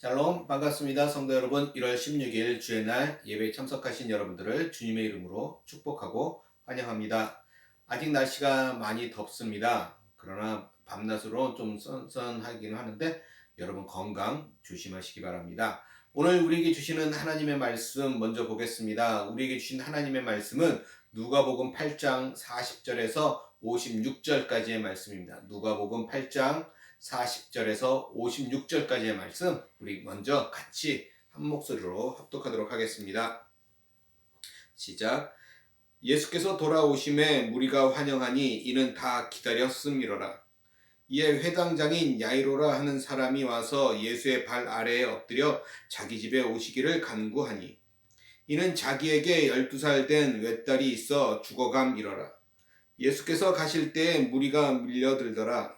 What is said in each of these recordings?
샬롬 반갑습니다. 성도 여러분 1월 16일 주의 날 예배에 참석하신 여러분들을 주님의 이름으로 축복하고 환영합니다. 아직 날씨가 많이 덥습니다. 그러나 밤낮으로 좀 선선하긴 하는데 여러분 건강 조심하시기 바랍니다. 오늘 우리에게 주시는 하나님의 말씀 먼저 보겠습니다. 우리에게 주신 하나님의 말씀은 누가복음 8장 40절에서 56절까지의 말씀입니다. 누가복음 8장 40절에서 56절까지의 말씀 우리 먼저 같이 한 목소리로 합독하도록 하겠습니다. 시작. 예수께서 돌아오심에 무리가 환영하니 이는 다 기다렸음이로라. 이에 회당장인 야이로라 하는 사람이 와서 예수의 발 아래에 엎드려 자기 집에 오시기를 간구하니 이는 자기에게 열두 살 된 외딸이 있어 죽어감이러라. 예수께서 가실 때에 무리가 밀려들더라.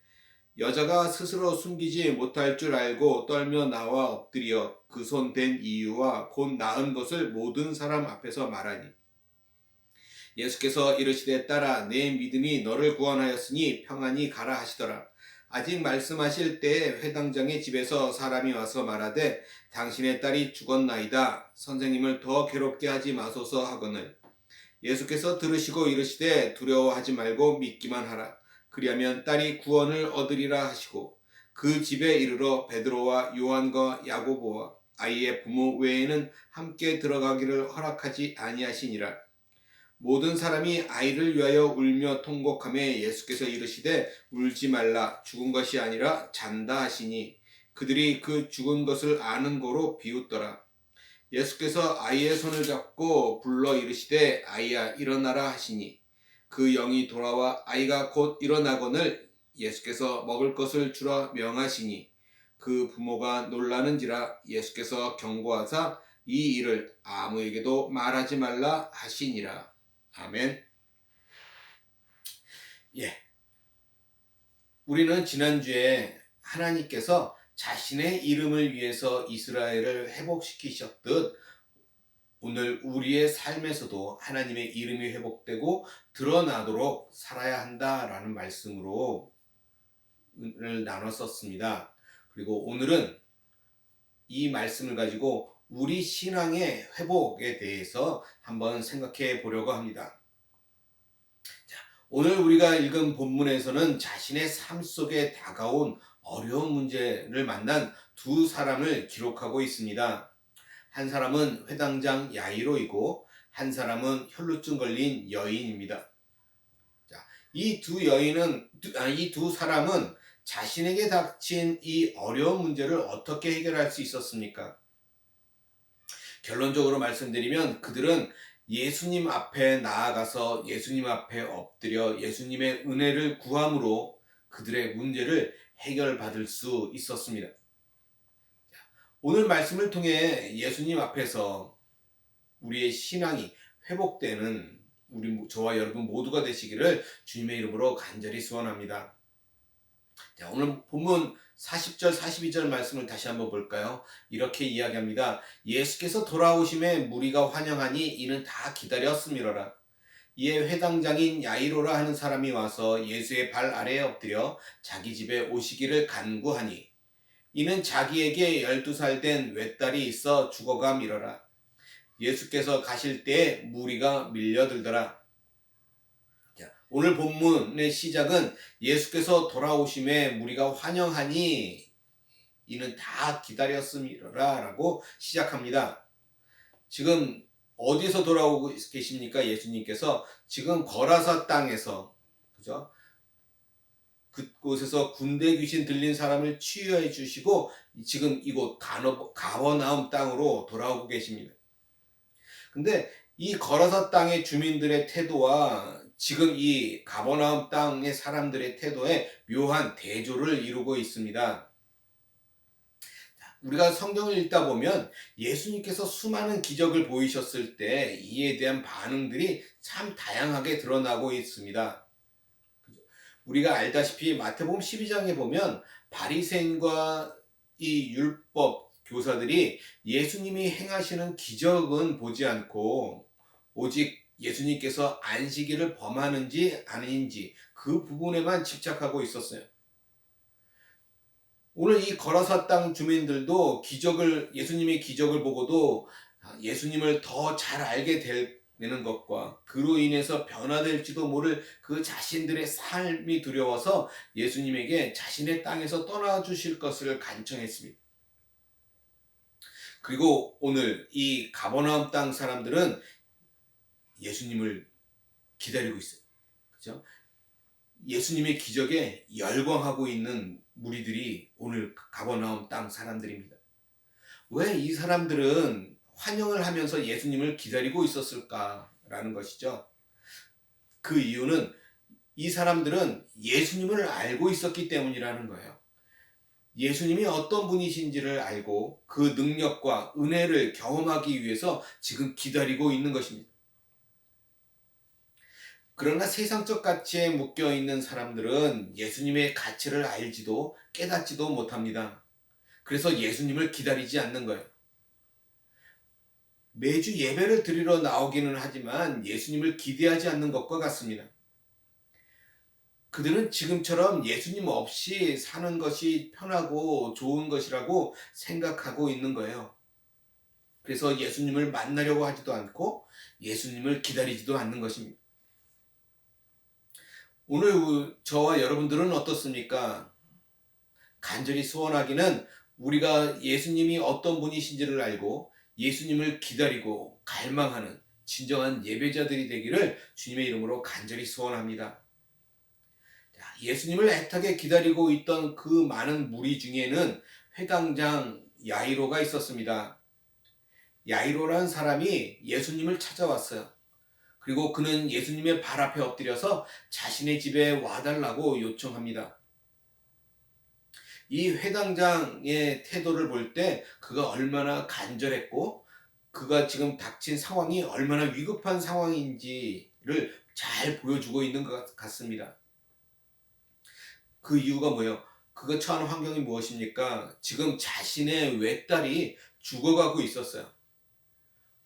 여자가 스스로 숨기지 못할 줄 알고 떨며 나와 엎드려 그 손 댄 이유와 곧 나은 것을 모든 사람 앞에서 말하니 예수께서 이르시되 따라 내 믿음이 너를 구원하였으니 평안히 가라 하시더라. 아직 말씀하실 때에 회당장의 집에서 사람이 와서 말하되 당신의 딸이 죽었나이다. 선생님을 더 괴롭게 하지 마소서 하거늘 예수께서 들으시고 이르시되 두려워하지 말고 믿기만 하라. 그리하면 딸이 구원을 얻으리라 하시고 그 집에 이르러 베드로와 요한과 야고보와 아이의 부모 외에는 함께 들어가기를 허락하지 아니하시니라. 모든 사람이 아이를 위하여 울며 통곡하며 예수께서 이르시되 울지 말라 죽은 것이 아니라 잔다 하시니 그들이 그 죽은 것을 아는 거로 비웃더라. 예수께서 아이의 손을 잡고 불러 이르시되 아이야 일어나라 하시니 그 영이 돌아와 아이가 곧 일어나거늘 예수께서 먹을 것을 주라 명하시니 그 부모가 놀라는지라 예수께서 경고하사 이 일을 아무에게도 말하지 말라 하시니라. 아멘. 예. 우리는 지난주에 하나님께서 자신의 이름을 위해서 이스라엘을 회복시키셨듯 오늘 우리의 삶에서도 하나님의 이름이 회복되고 드러나도록 살아야 한다라는 말씀으로 을 나눴었습니다. 그리고 오늘은 이 말씀을 가지고 우리 신앙의 회복에 대해서 한번 생각해 보려고 합니다. 자, 오늘 우리가 읽은 본문에서는 자신의 삶 속에 다가온 어려운 문제를 만난 두 사람을 기록하고 있습니다. 한 사람은 회당장 야이로이고 한 사람은 혈루증 걸린 여인입니다. 이두 여인은 아, 이두 사람은 자신에게 닥친 이 어려운 문제를 어떻게 해결할 수 있었습니까? 결론적으로 말씀드리면 그들은 예수님 앞에 나아가서 예수님 앞에 엎드려 예수님의 은혜를 구함으로 그들의 문제를 해결받을 수 있었습니다. 오늘 말씀을 통해 예수님 앞에서 우리의 신앙이 회복되는 우리 저와 여러분 모두가 되시기를 주님의 이름으로 간절히 소원합니다. 자, 오늘 본문 40절 42절 말씀을 다시 한번 볼까요? 이렇게 이야기합니다. 예수께서 돌아오심에 무리가 환영하니 이는 다 기다렸음이로라. 이에 회당장인 야이로라 하는 사람이 와서 예수의 발 아래에 엎드려 자기 집에 오시기를 간구하니 이는 자기에게 열두 살 된 외딸이 있어 죽어가 밀어라. 예수께서 가실 때에 무리가 밀려들더라. 자, 오늘 본문의 시작은 예수께서 돌아오심에 무리가 환영하니 이는 다 기다렸음이라 라고 시작합니다. 지금 어디서 돌아오고 계십니까? 예수님께서 지금 거라사 땅에서 그죠? 그곳에서 군대 귀신 들린 사람을 치유해 주시고 지금 이곳 가버나움 땅으로 돌아오고 계십니다. 근데 이 거라사 땅의 주민들의 태도와 지금 이 가버나움 땅의 사람들의 태도에 묘한 대조를 이루고 있습니다. 우리가 성경을 읽다 보면 예수님께서 수많은 기적을 보이셨을 때 이에 대한 반응들이 참 다양하게 드러나고 있습니다. 우리가 알다시피 마태복음 12장에 보면 바리새인과 이 율법 교사들이 예수님이 행하시는 기적은 보지 않고 오직 예수님께서 안식일을 범하는지 아닌지 그 부분에만 집착하고 있었어요. 오늘 이 거라사 땅 주민들도 기적을 예수님의 기적을 보고도 예수님을 더 잘 알게 되는 것과 그로 인해서 변화될지도 모를 그 자신들의 삶이 두려워서 예수님에게 자신의 땅에서 떠나 주실 것을 간청했습니다. 그리고 오늘 이 가버나움 땅 사람들은 예수님을 기다리고 있어요. 그죠? 예수님의 기적에 열광하고 있는 무리들이 오늘 가버나움 땅 사람들입니다. 왜 이 사람들은 환영을 하면서 예수님을 기다리고 있었을까라는 것이죠. 그 이유는 이 사람들은 예수님을 알고 있었기 때문이라는 거예요. 예수님이 어떤 분이신지를 알고 그 능력과 은혜를 경험하기 위해서 지금 기다리고 있는 것입니다. 그러나 세상적 가치에 묶여 있는 사람들은 예수님의 가치를 알지도 깨닫지도 못합니다. 그래서 예수님을 기다리지 않는 거예요. 매주 예배를 드리러 나오기는 하지만 예수님을 기대하지 않는 것과 같습니다. 그들은 지금처럼 예수님 없이 사는 것이 편하고 좋은 것이라고 생각하고 있는 거예요. 그래서 예수님을 만나려고 하지도 않고 예수님을 기다리지도 않는 것입니다. 오늘 저와 여러분들은 어떻습니까? 간절히 소원하기는 우리가 예수님이 어떤 분이신지를 알고 예수님을 기다리고 갈망하는 진정한 예배자들이 되기를 주님의 이름으로 간절히 소원합니다. 예수님을 애타게 기다리고 있던 그 많은 무리 중에는 회당장 야이로가 있었습니다. 야이로란 사람이 예수님을 찾아왔어요. 그리고 그는 예수님의 발 앞에 엎드려서 자신의 집에 와달라고 요청합니다. 이 회당장의 태도를 볼 때 그가 얼마나 간절했고 그가 지금 닥친 상황이 얼마나 위급한 상황인지를 잘 보여주고 있는 것 같습니다. 그 이유가 뭐예요? 그가 처한 환경이 무엇입니까? 지금 자신의 외딸이 죽어가고 있었어요.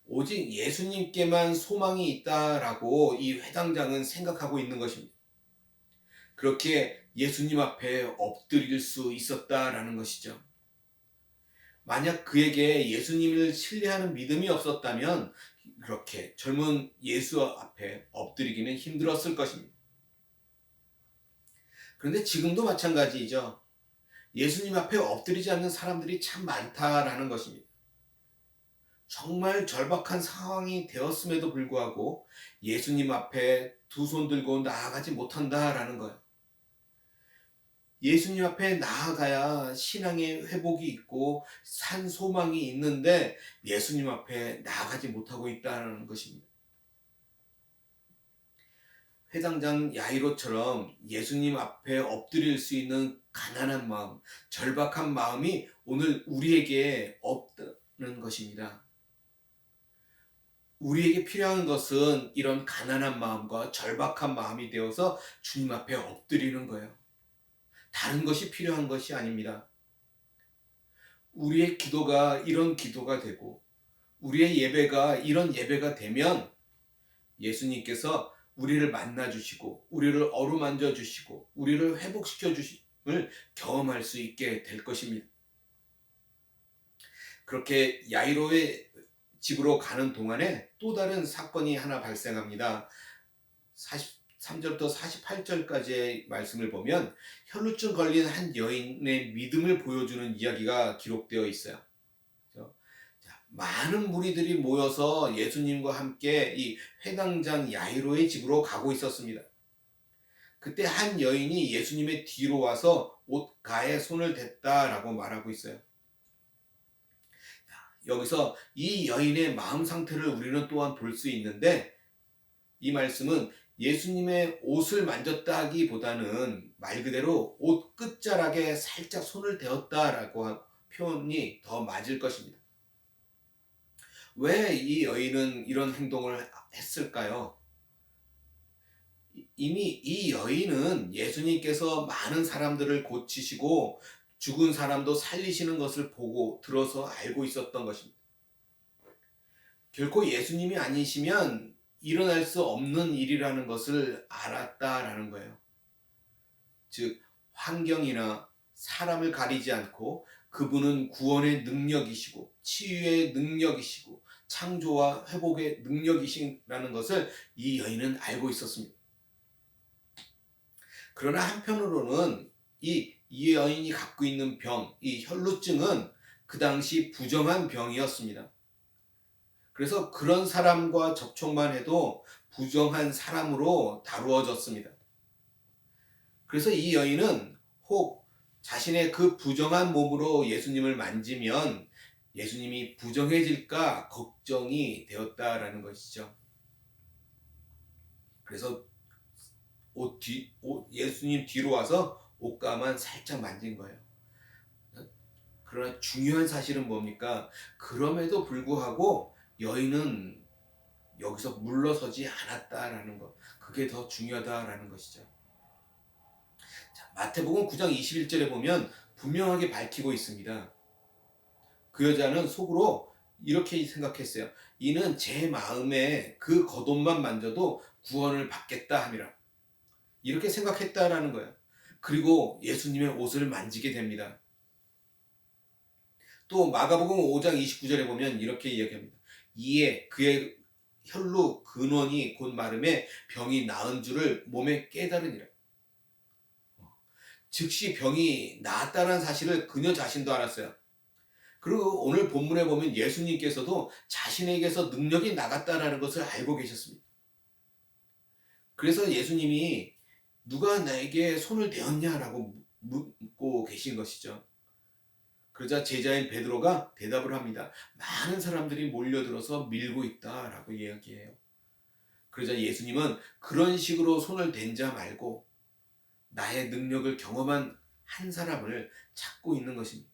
오직 예수님께만 소망이 있다라고 이 회당장은 생각하고 있는 것입니다. 그렇게 예수님 앞에 엎드릴 수 있었다라는 것이죠. 만약 그에게 예수님을 신뢰하는 믿음이 없었다면 그렇게 젊은 예수 앞에 엎드리기는 힘들었을 것입니다. 그런데 지금도 마찬가지이죠. 예수님 앞에 엎드리지 않는 사람들이 참 많다라는 것입니다. 정말 절박한 상황이 되었음에도 불구하고 예수님 앞에 두 손 들고 나아가지 못한다라는 거예요. 예수님 앞에 나아가야 신앙의 회복이 있고 산 소망이 있는데 예수님 앞에 나아가지 못하고 있다는 것입니다. 회당장 야이로처럼 예수님 앞에 엎드릴 수 있는 가난한 마음, 절박한 마음이 오늘 우리에게 없다는 것입니다. 우리에게 필요한 것은 이런 가난한 마음과 절박한 마음이 되어서 주님 앞에 엎드리는 거예요. 다른 것이 필요한 것이 아닙니다. 우리의 기도가 이런 기도가 되고, 우리의 예배가 이런 예배가 되면 예수님께서 우리를 만나 주시고, 우리를 어루만져 주시고, 우리를 회복시켜 주심을 경험할 수 있게 될 것입니다. 그렇게 야이로의 집으로 가는 동안에 또 다른 사건이 하나 발생합니다. 43절부터 48절까지의 말씀을 보면 혈루증 걸린 한 여인의 믿음을 보여주는 이야기가 기록되어 있어요. 많은 무리들이 모여서 예수님과 함께 이 회당장 야이로의 집으로 가고 있었습니다. 그때 한 여인이 예수님의 뒤로 와서 옷가에 손을 댔다라고 말하고 있어요. 여기서 이 여인의 마음 상태를 우리는 또한 볼 수 있는데 이 말씀은 예수님의 옷을 만졌다기보다는 말 그대로 옷 끝자락에 살짝 손을 대었다라고 표현이 더 맞을 것입니다. 왜 이 여인은 이런 행동을 했을까요? 이미 이 여인은 예수님께서 많은 사람들을 고치시고 죽은 사람도 살리시는 것을 보고 들어서 알고 있었던 것입니다. 결코 예수님이 아니시면 일어날 수 없는 일이라는 것을 알았다라는 거예요. 즉, 환경이나 사람을 가리지 않고 그분은 구원의 능력이시고 치유의 능력이시고 창조와 회복의 능력이시라는 것을 이 여인은 알고 있었습니다. 그러나 한편으로는 이, 이 여인이 갖고 있는 병, 이 혈루증은 그 당시 부정한 병이었습니다. 그래서 그런 사람과 접촉만 해도 부정한 사람으로 다루어졌습니다. 그래서 이 여인은 혹 자신의 그 부정한 몸으로 예수님을 만지면 예수님이 부정해질까 걱정이 되었다라는 것이죠. 그래서 옷 뒤, 옷, 예수님 뒤로 와서 옷가만 살짝 만진 거예요. 그러나 중요한 사실은 뭡니까? 그럼에도 불구하고 여인은 여기서 물러서지 않았다라는 것. 그게 더 중요하다라는 것이죠. 자, 마태복음 9장 21절에 보면 분명하게 밝히고 있습니다. 그 여자는 속으로 이렇게 생각했어요. 이는 제 마음에 그 겉옷만 만져도 구원을 받겠다 함이라. 이렇게 생각했다라는 거예요. 그리고 예수님의 옷을 만지게 됩니다. 또 마가복음 5장 29절에 보면 이렇게 이야기합니다. 이에 그의 혈루 근원이 곧 마름에 병이 나은 줄을 몸에 깨달으니라. 즉시 병이 나았다는 사실을 그녀 자신도 알았어요. 그리고 오늘 본문에 보면 예수님께서도 자신에게서 능력이 나갔다라는 것을 알고 계셨습니다. 그래서 예수님이 누가 나에게 손을 대었냐라고 묻고 계신 것이죠. 그러자 제자인 베드로가 대답을 합니다. 많은 사람들이 몰려들어서 밀고 있다라고 이야기해요. 그러자 예수님은 그런 식으로 손을 댄 자 말고 나의 능력을 경험한 한 사람을 찾고 있는 것입니다.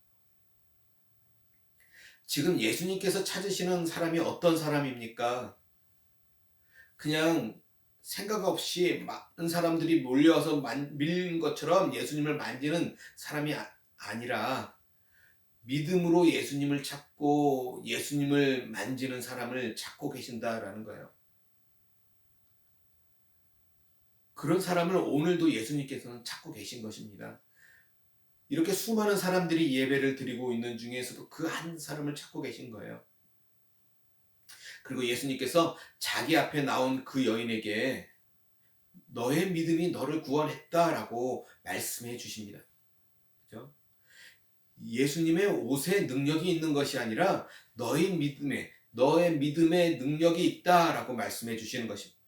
지금 예수님께서 찾으시는 사람이 어떤 사람입니까? 그냥 생각 없이 많은 사람들이 몰려와서 밀린 것처럼 예수님을 만지는 사람이 아니라 믿음으로 예수님을 찾고 예수님을 만지는 사람을 찾고 계신다라는 거예요. 그런 사람을 오늘도 예수님께서는 찾고 계신 것입니다. 이렇게 수많은 사람들이 예배를 드리고 있는 중에서도 그 한 사람을 찾고 계신 거예요. 그리고 예수님께서 자기 앞에 나온 그 여인에게 너의 믿음이 너를 구원했다라고 말씀해 주십니다. 예수님의 옷에 능력이 있는 것이 아니라 너의 믿음에 너의 믿음에 능력이 있다라고 말씀해 주시는 것입니다.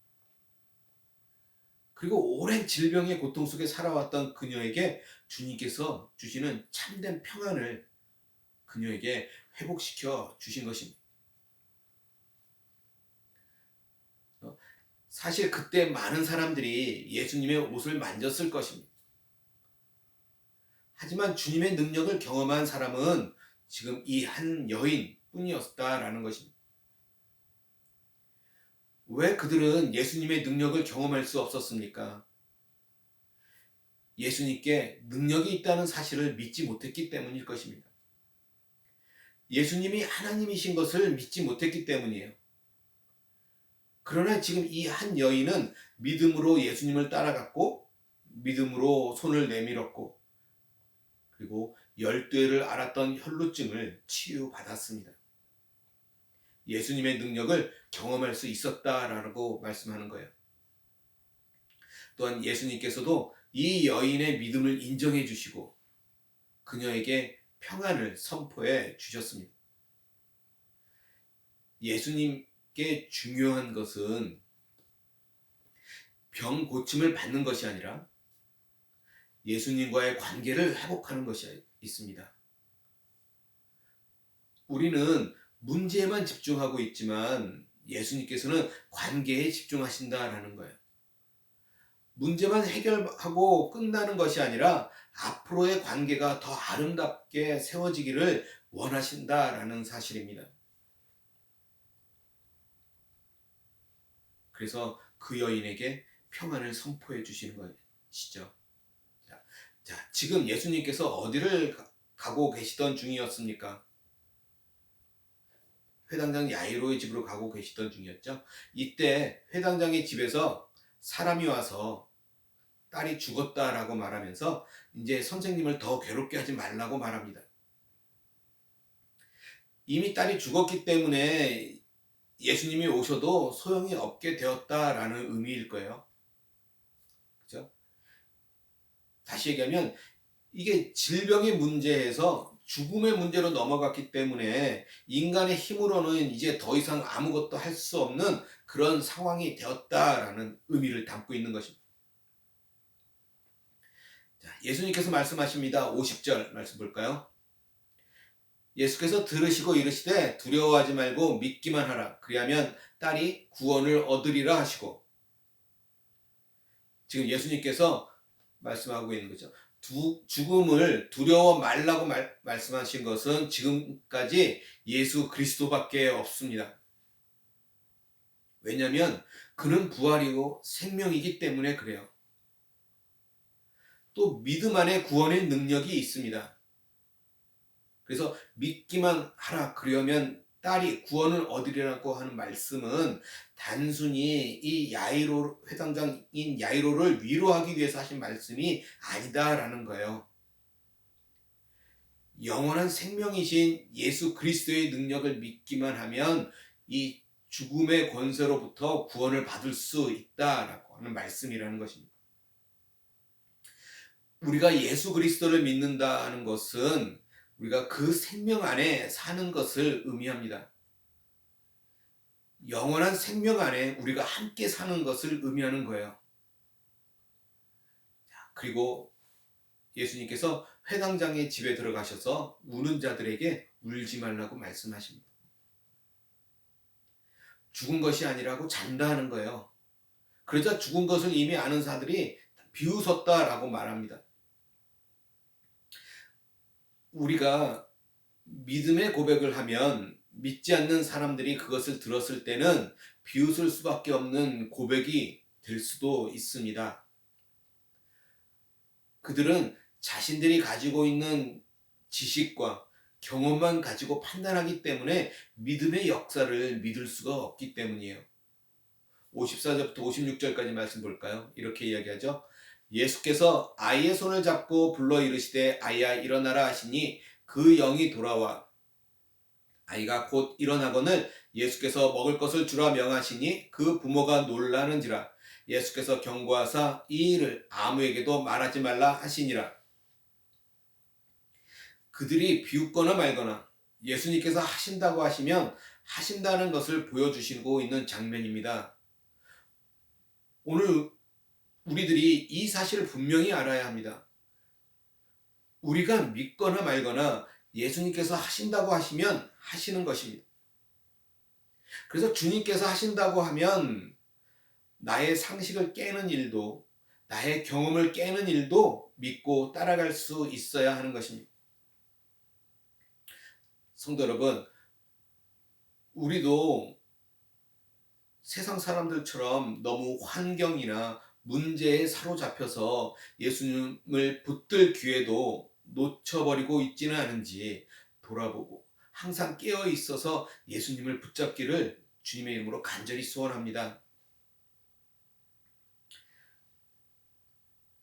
그리고 오랜 질병의 고통 속에 살아왔던 그녀에게 주님께서 주시는 참된 평안을 그녀에게 회복시켜 주신 것입니다. 사실 그때 많은 사람들이 예수님의 옷을 만졌을 것입니다. 하지만 주님의 능력을 경험한 사람은 지금 이 한 여인 뿐이었다라는 것입니다. 왜 그들은 예수님의 능력을 경험할 수 없었습니까? 예수님께 능력이 있다는 사실을 믿지 못했기 때문일 것입니다. 예수님이 하나님이신 것을 믿지 못했기 때문이에요. 그러나 지금 이 한 여인은 믿음으로 예수님을 따라갔고 믿음으로 손을 내밀었고 그리고 열두해를 앓았던 혈루증을 치유받았습니다. 예수님의 능력을 경험할 수 있었다라고 말씀하는 거예요. 또한 예수님께서도 이 여인의 믿음을 인정해 주시고 그녀에게 평안을 선포해 주셨습니다. 예수님께 중요한 것은 병 고침을 받는 것이 아니라 예수님과의 관계를 회복하는 것이 있습니다. 우리는 문제에만 집중하고 있지만 예수님께서는 관계에 집중하신다라는 거예요. 문제만 해결하고 끝나는 것이 아니라 앞으로의 관계가 더 아름답게 세워지기를 원하신다라는 사실입니다. 그래서 그 여인에게 평안을 선포해 주시는 것이죠. 자, 자, 지금 예수님께서 어디를 가- 가고 계시던 중이었습니까? 회당장 야이로의 집으로 가고 계시던 중이었죠. 이때 회당장의 집에서 사람이 와서 딸이 죽었다라고 말하면서 이제 선생님을 더 괴롭게 하지 말라고 말합니다. 이미 딸이 죽었기 때문에 예수님이 오셔도 소용이 없게 되었다라는 의미일 거예요. 그죠? 다시 얘기하면 이게 질병의 문제에서 죽음의 문제로 넘어갔기 때문에 인간의 힘으로는 이제 더 이상 아무것도 할 수 없는 그런 상황이 되었다라는 의미를 담고 있는 것입니다. 자, 예수님께서 말씀하십니다. 50절 말씀 볼까요? 예수께서 들으시고 이르시되 두려워하지 말고 믿기만 하라. 그리하면 딸이 구원을 얻으리라 하시고 지금 예수님께서 말씀하고 있는 거죠. 두, 죽음을 두려워 말라고 말, 말씀하신 것은 지금까지 예수 그리스도밖에 없습니다. 왜냐하면 그는 부활이고 생명이기 때문에 그래요. 또 믿음 안에 구원의 능력이 있습니다. 그래서 믿기만 하라 그러면 딸이 구원을 얻으리라고 하는 말씀은 단순히 이 야이로 회당장인 야이로를 위로하기 위해서 하신 말씀이 아니다라는 거예요. 영원한 생명이신 예수 그리스도의 능력을 믿기만 하면 이 죽음의 권세로부터 구원을 받을 수 있다라고 하는 말씀이라는 것입니다. 우리가 예수 그리스도를 믿는다는 것은 우리가 그 생명 안에 사는 것을 의미합니다. 영원한 생명 안에 우리가 함께 사는 것을 의미하는 거예요. 그리고 예수님께서 회당장의 집에 들어가셔서 우는 자들에게 울지 말라고 말씀하십니다. 죽은 것이 아니라고 잔다 하는 거예요. 그러자 죽은 것을 이미 아는 사들이 비웃었다라고 말합니다. 우리가 믿음의 고백을 하면 믿지 않는 사람들이 그것을 들었을 때는 비웃을 수밖에 없는 고백이 될 수도 있습니다. 그들은 자신들이 가지고 있는 지식과 경험만 가지고 판단하기 때문에 믿음의 역사를 믿을 수가 없기 때문이에요. 54절부터 56절까지 말씀 볼까요? 이렇게 이야기하죠. 예수께서 아이의 손을 잡고 불러 이르시되 아이야 일어나라 하시니 그 영이 돌아와 아이가 곧 일어나거늘 예수께서 먹을 것을 주라 명하시니 그 부모가 놀라는지라 예수께서 경고하사 이 일을 아무에게도 말하지 말라 하시니라 그들이 비웃거나 말거나 예수님께서 하신다고 하시면 하신다는 것을 보여주시고 있는 장면입니다. 오늘 우리들이 이 사실을 분명히 알아야 합니다. 우리가 믿거나 말거나 예수님께서 하신다고 하시면 하시는 것입니다. 그래서 주님께서 하신다고 하면 나의 상식을 깨는 일도 나의 경험을 깨는 일도 믿고 따라갈 수 있어야 하는 것입니다. 성도 여러분, 우리도 세상 사람들처럼 너무 환경이나 문제에 사로잡혀서 예수님을 붙들 기회도 놓쳐버리고 있지는 않은지 돌아보고 항상 깨어 있어서 예수님을 붙잡기를 주님의 이름으로 간절히 소원합니다.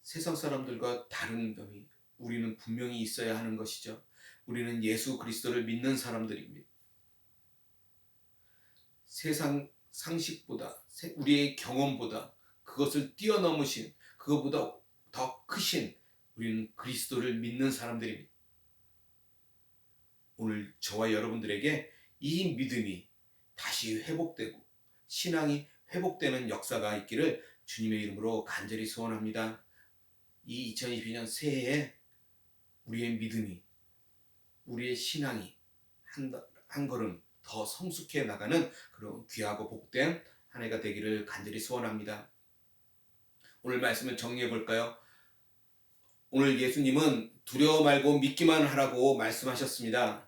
세상 사람들과 다른 점이 우리는 분명히 있어야 하는 것이죠. 우리는 예수 그리스도를 믿는 사람들입니다. 세상 상식보다 우리의 경험보다 그것을 뛰어넘으신 그것보다 더 크신 우리는 그리스도를 믿는 사람들입니다. 오늘 저와 여러분들에게 이 믿음이 다시 회복되고 신앙이 회복되는 역사가 있기를 주님의 이름으로 간절히 소원합니다. 이 2022년 새해에 우리의 믿음이 우리의 신앙이 한, 한 걸음 더 성숙해 나가는 그런 귀하고 복된 한 해가 되기를 간절히 소원합니다. 오늘 말씀을 정리해 볼까요? 오늘 예수님은 두려워 말고 믿기만 하라고 말씀하셨습니다.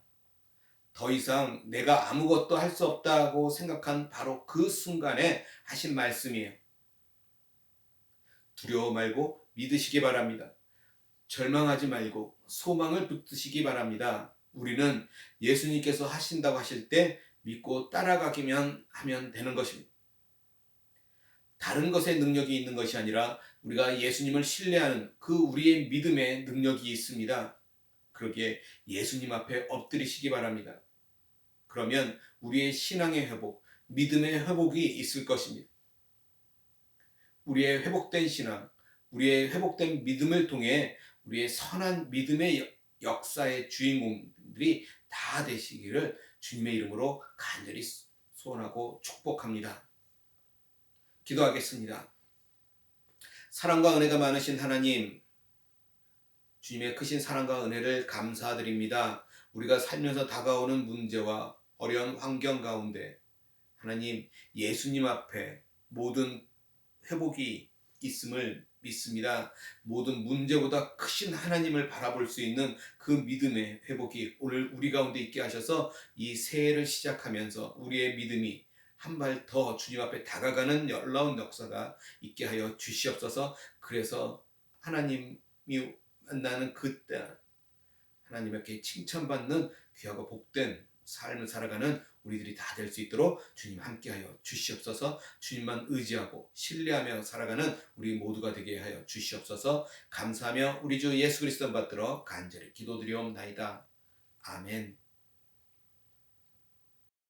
더 이상 내가 아무것도 할 수 없다고 생각한 바로 그 순간에 하신 말씀이에요. 두려워 말고 믿으시기 바랍니다. 절망하지 말고 소망을 붙드시기 바랍니다. 우리는 예수님께서 하신다고 하실 때 믿고 따라가기만 하면 되는 것입니다. 다른 것에 능력이 있는 것이 아니라 우리가 예수님을 신뢰하는 그 우리의 믿음의 능력이 있습니다. 그러기에 예수님 앞에 엎드리시기 바랍니다. 그러면 우리의 신앙의 회복, 믿음의 회복이 있을 것입니다. 우리의 회복된 신앙, 우리의 회복된 믿음을 통해 우리의 선한 믿음의 역사의 주인공들이 다 되시기를 주님의 이름으로 간절히 소원하고 축복합니다. 기도하겠습니다. 사랑과 은혜가 많으신 하나님, 주님의 크신 사랑과 은혜를 감사드립니다. 우리가 살면서 다가오는 문제와 어려운 환경 가운데 하나님 예수님 앞에 모든 회복이 있음을 믿습니다. 모든 문제보다 크신 하나님을 바라볼 수 있는 그 믿음의 회복이 오늘 우리 가운데 있게 하셔서 이 새해를 시작하면서 우리의 믿음이 한 발 더 주님 앞에 다가가는 놀라운 역사가 있게 하여 주시옵소서. 그래서 하나님이 만나는 그때 하나님께 칭찬받는 귀하고 복된 삶을 살아가는 우리들이 다 될 수 있도록 주님 함께하여 주시옵소서. 주님만 의지하고 신뢰하며 살아가는 우리 모두가 되게 하여 주시옵소서. 감사하며 우리 주 예수 그리스도 받들어 간절히 기도드리옵나이다. 아멘